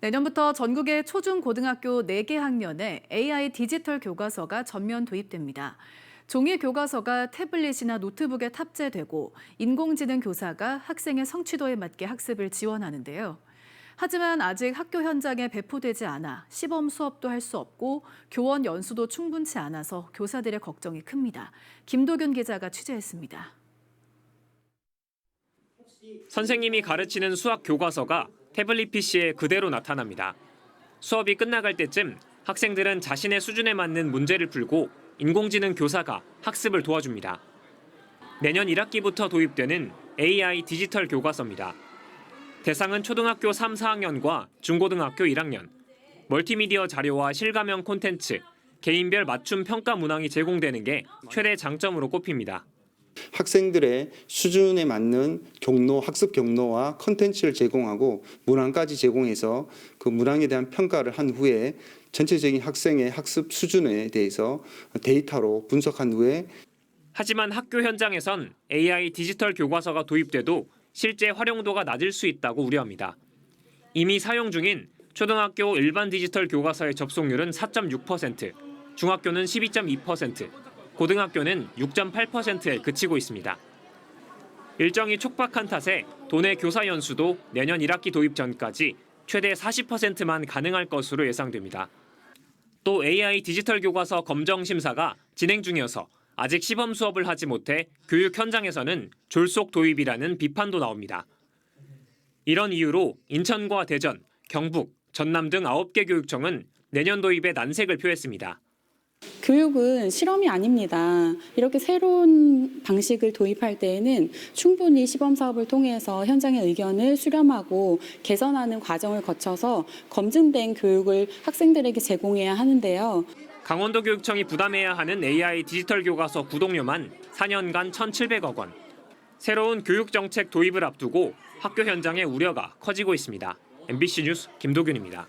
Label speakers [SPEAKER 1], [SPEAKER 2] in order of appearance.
[SPEAKER 1] 내년부터 전국의 초중 고등학교 4개 학년에 AI 디지털 교과서가 전면 도입됩니다. 종이 교과서가 태블릿이나 노트북에 탑재되고 인공지능 교사가 학생의 성취도에 맞게 학습을 지원하는데요. 하지만 아직 학교 현장에 배포되지 않아 시범 수업도 할 수 없고 교원 연수도 충분치 않아서 교사들의 걱정이 큽니다. 김도균 기자가 취재했습니다.
[SPEAKER 2] 선생님이 가르치는 수학 교과서가 태블릿 PC에 그대로 나타납니다. 수업이 끝나갈 때쯤 학생들은 자신의 수준에 맞는 문제를 풀고 인공지능 교사가 학습을 도와줍니다. 내년 1학기부터 도입되는 AI 디지털 교과서입니다. 대상은 초등학교 3, 4학년과 중고등학교 1학년. 멀티미디어 자료와 실감형 콘텐츠, 개인별 맞춤 평가 문항이 제공되는 게 최대 장점으로 꼽힙니다.
[SPEAKER 3] 학생들의 수준에 맞는 경로, 학습 경로와 컨텐츠를 제공하고 문항까지 제공해서 그 문항에 대한 평가를 한 후에 전체적인 학생의 학습 수준에 대해서 데이터로 분석한 후에
[SPEAKER 2] 하지만 학교 현장에선 AI 디지털 교과서가 도입돼도 실제 활용도가 낮을 수 있다고 우려합니다. 이미 사용 중인 초등학교 일반 디지털 교과서의 접속률은 4.6%, 중학교는 12.2%, 고등학교는 6.8%에 그치고 있습니다. 일정이 촉박한 탓에 도내 교사 연수도 내년 1학기 도입 전까지 최대 40%만 가능할 것으로 예상됩니다. 또 AI 디지털 교과서 검정 심사가 진행 중이어서 아직 시범 수업을 하지 못해 교육 현장에서는 졸속 도입이라는 비판도 나옵니다. 이런 이유로 인천과 대전, 경북, 전남 등 9개 교육청은 내년 도입에 난색을 표했습니다.
[SPEAKER 4] 교육은 실험이 아닙니다. 이렇게 새로운 방식을 도입할 때에는 충분히 시범 사업을 통해서 현장의 의견을 수렴하고 개선하는 과정을 거쳐서 검증된 교육을 학생들에게 제공해야 하는데요.
[SPEAKER 2] 강원도 교육청이 부담해야 하는 AI 디지털 교과서 구독료만 4년간 1,700억 원. 새로운 교육 정책 도입을 앞두고 학교 현장의 우려가 커지고 있습니다. MBC 뉴스 김도균입니다.